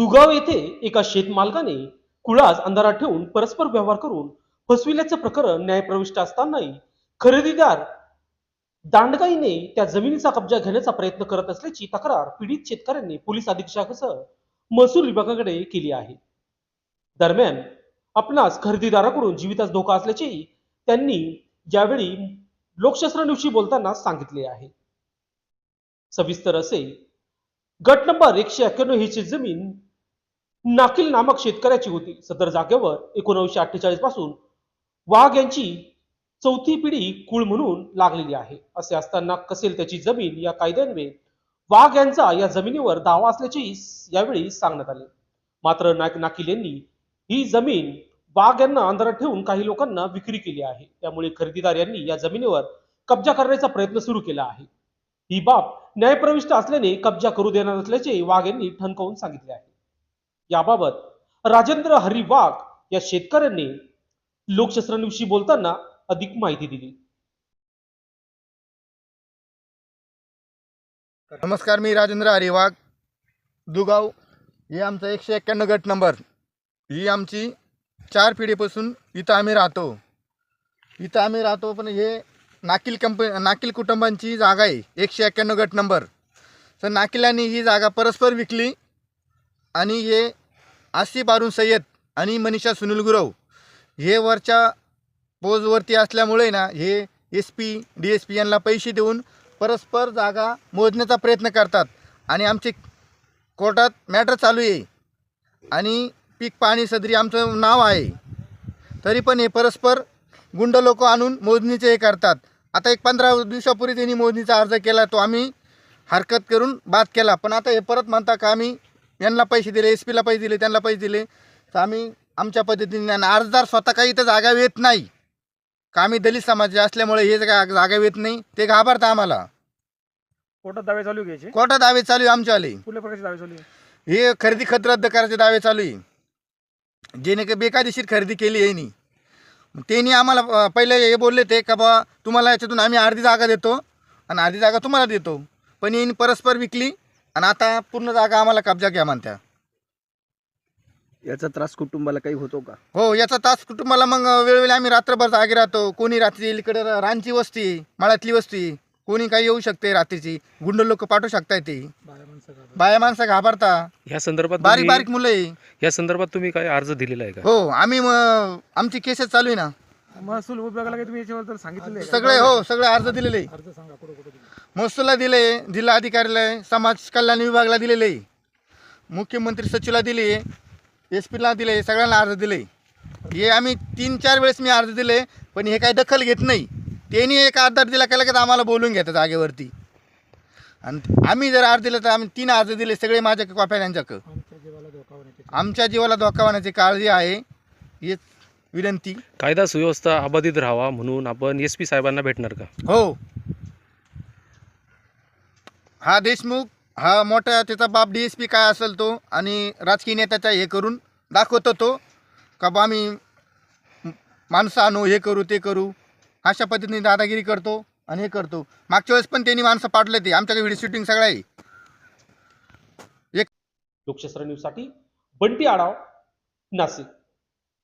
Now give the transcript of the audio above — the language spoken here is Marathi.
दुगाव येथे एका शेतमालकाने कुळास अंधारात ठेवून परस्पर व्यवहार करून फसविल्याचं प्रकरण न्यायप्रविष्ट असतानाही खरेदीदार दांडगाईने त्या जमिनीचा कब्जा घेण्याचा प्रयत्न करत असल्याची तक्रार पीडित शेतकऱ्यांनी पोलीस अधीक्षकासह महसूल विभागाकडे केली आहे. दरम्यान आपणास खरेदीदाराकडून जीवितास धोका असल्याचेही त्यांनी यावेळी दिवशी बोलताना सांगितले आहे. सविस्तर असे गट नंबर एकशे एक्क्याण्णव ही जमीन नाकील नामक शेतकऱ्याची होती. सदर जागेवर एकोणीसशे अठ्ठेचाळीसपासून वाघ यांची चौथी पिढी कुळ म्हणून लागलेली आहे. असे असताना कसेल त्याची जमीन या कायद्यान्वये वाघ यांचा या जमिनीवर दावा असल्याचे यावेळी सांगण्यात आले. मात्र नाक नाकील यांनी ही जमीन वाघ यांना अंधारात ठेवून काही लोकांना विक्री केली आहे. त्यामुळे खरेदीदार यांनी या जमिनीवर कब्जा करण्याचा प्रयत्न सुरू केला आहे. ही बाब न्यायप्रविष्ट असल्याने कब्जा करू देणार नसल्याचे वाघ यांनी ठणकावून सांगितले आहे. याबाबत राजेंद्र हरी वाघ या शेतकऱ्यांनी लोकशस्त्रांविषयी बोलताना अधिक माहिती दिली. नमस्कार मी राजेंद्र हरिवाग दुगाव. हे आमचा एकशे एक्क्याण्णव गट नंबर. ही आमची चार पिढीपासून इथं आम्ही राहतो. इथं आम्ही राहतो पण हे नाकील कंप नाकील कुटुंबांची जागा आहे एकशे एक्क्याण्णव गट नंबर. तर नाकिलांनी ही जागा परस्पर विकली आणि हे आसिफ अरुण सय्यद आणि मनीषा सुनील गुरव हे वरच्या पोजवरती असल्यामुळे ना हे S P D S P यांना पैसे देऊन परस्पर जागा मोजण्याचा प्रयत्न करतात. आणि आमचे कोर्टात मॅटर चालू आहे. आणि पीक पाणी सदरी आमचं नाव आहे. तरी पण हे परस्पर गुंड लोक आणून मोजणीचे हे करतात. आता एक पंधरा दिवसापूर्वी त्यांनी मोजणीचा अर्ज केला तो आम्ही हरकत करून बाद केला. पण आता हे परत म्हणता का आम्ही यांना पैसे दिले एस पीला पैसे दिले त्यांना पैसे दिले. तर आम्ही आमच्या पद्धतीने आणि अर्जदार स्वतः काही इथं जागा येत नाही. का आम्ही दलित समाज असल्यामुळे हे जागा जागा येत नाही. ते घाबरतं आम्हाला. कोर्टात दावे चालू घ्यायचे कोर्टात दावे चालू आहे आमच्यावाले. कुठल्या प्रकारचे दावे चालू आहे? हे खरेदी खत रद्द करायचे दावे चालू आहे. जेणे काही बेकायदेशीर खरेदी केली आहे नी मग त्यांनी आम्हाला अं, पहिले हे बोलले ते का बा तुम्हाला याच्यातून आम्ही अर्धी जागा देतो. आणि अर्धी जागा तुम्हाला देतो. पण यांनी परस्पर विकली. आणि आता पूर्ण जागा आम्हाला कब्जा घ्या म्हणत्या. याचा त्रास कुटुंबाला काही होतो का? हो याचा तास कुटुंबाला मग वेळोवेळी आम्ही रात्रभर जागे राहतो. कोणी रात्री इकडे रानची वस्ती माळ्यातली वस्ती. कोणी काही येऊ शकते रात्रीची. गुंड लोक पाठवू शकताय ते. बाया माणसं घाबरता. ह्या संदर्भात बारीक तुम्ही- बारीक मुलं आहे. या संदर्भात तुम्ही काय अर्ज दिलेला आहे का? हो आम्ही म- आमची केसेस चालू आहे ना. महसूल विभागाला काही तुम्ही याच्यावर तर सांगितलेलं आहे का? सगळे हो सगळे अर्ज दिलेले अर्ज दिले. महसूलला दिले जिल्हा अधिकाऱ्याला समाज कल्याण विभागाला दिलेले मुख्यमंत्री सचिवला दिले एस पीला दिले सगळ्यांना अर्ज दिले. हे आम्ही तीन चार वेळेस मी अर्ज दिले पण हे काही दखल घेत नाही. त्यांनी एक आधार दिला का लगेच आम्हाला बोलून घेतात जागेवरती. आणि आम्ही जर अर्ज दिले तर आम्ही तीन अर्ज दिले सगळे माझ्या कॉप्या त्यांच्याक आमच्या जीवाला धोका होण्याची आमच्या जीवाला धोका होण्याची काळजी आहे हेच विनंती. कायदा सुव्यवस्था अबाधित राहावा म्हणून आपण एस पी साहेबांना भेटणार का? हो. हा देशमुख हा मोठा त्याचा बाप डी एस पी काय असेल तो आणि राजकीय नेत्याचा हे करून दाखवतो तो. का बा आम्ही माणसं आणू हे करू ते करू. अशा पद्धतीने दादागिरी करतो आणि हे करतो. मागच्या वेळेस पण त्यांनी माणसं पाडले ते. आमच्याकडे व्हिडिओ शूटिंग सगळं आहे. लोकशास्त्र न्यूजसाठी बंटी आढाव नाशिक.